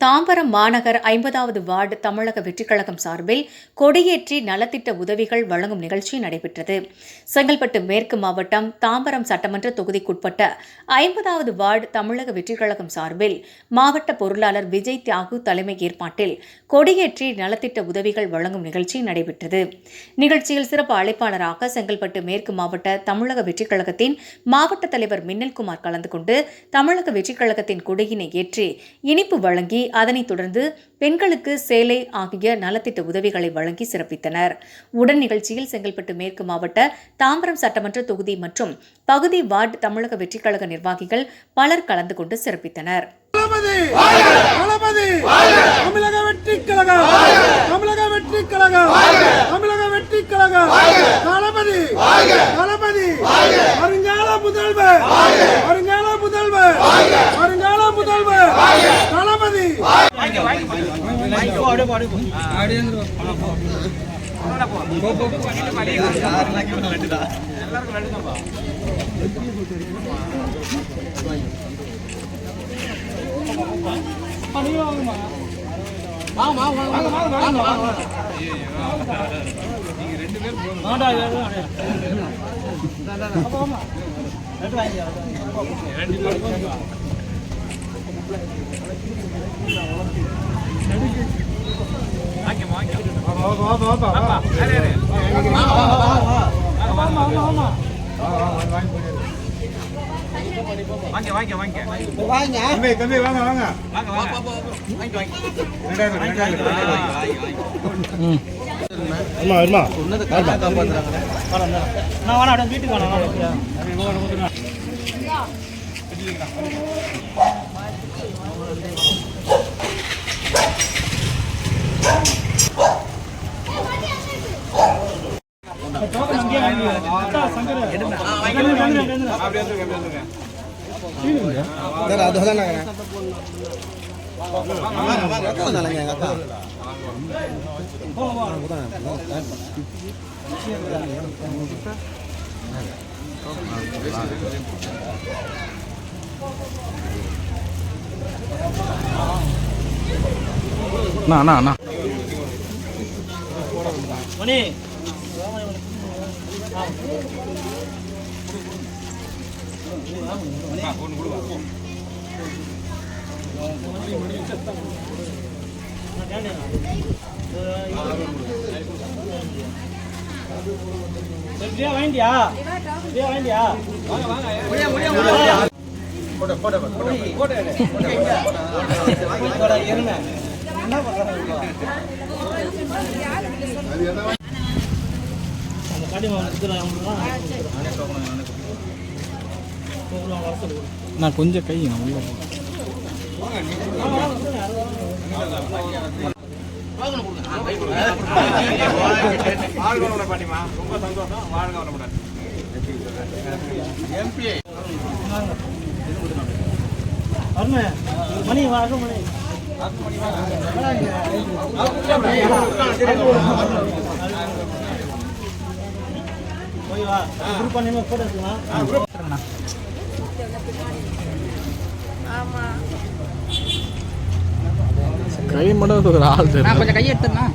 தாம்பரம் மாநகர் ஐம்பதாவது வார்டு தமிழக வெற்றிக்கழகம் சார்பில் கொடியேற்றி நலத்திட்ட உதவிகள் வழங்கும் நிகழ்ச்சி நடைபெற்றது. செங்கல்பட்டு மேற்கு மாவட்டம் தாம்பரம் சட்டமன்ற தொகுதிக்குட்பட்ட ஐம்பதாவது வார்டு தமிழக வெற்றிக்கழகம் சார்பில் மாவட்ட பொருளாளர் விஜய் தியாகு தலைமை ஏற்பாட்டில் கொடியேற்றி நலத்திட்ட உதவிகள் வழங்கும் நிகழ்ச்சி நடைபெற்றது. நிகழ்ச்சியில் சிறப்பு அழைப்பாளராக செங்கல்பட்டு மேற்கு மாவட்ட தமிழக வெற்றிக்கழகத்தின் மாவட்ட தலைவர் மின்னல்குமார் கலந்து கொண்டு தமிழக வெற்றிக்கழகத்தின் கொடியினை ஏற்றி இனிப்பு வழங்கி அதனைத் தொடர்ந்து பெண்களுக்கு சேலை ஆகிய நலத்திட்ட உதவிகளை வழங்கி சிறப்பித்தனர். உடன் நிகழ்ச்சியில் செங்கல்பட்டு மேற்கு மாவட்ட தாம்பரம் சட்டமன்ற தொகுதி மற்றும் பகுதி வார்டு தமிழக வெற்றிக்கழக நிர்வாகிகள் பலர் கலந்து கொண்டு சிறப்பித்தனர். தமிழக வெற்றி தமிழக வெற்றி தமிழக வெற்றி தளபதி! தளபதி! வருங்கால முதல்வர்! ரெண்டு பேரும் தம்பி தம்பி வாங்க வாங்க. না না না মানে வாங்கிட்டியா வாங்கிட்டியா நான் கொஞ்சம் கை நான் உள்ள மணி வரும் மணி. போய் வா குரூப் பண்ணி போட்டோ எடுத்துக்கலாம். கை மட்டும் ஒரு ஆள் தெரியும் கொஞ்சம் கையை எடுத்துருண்ணா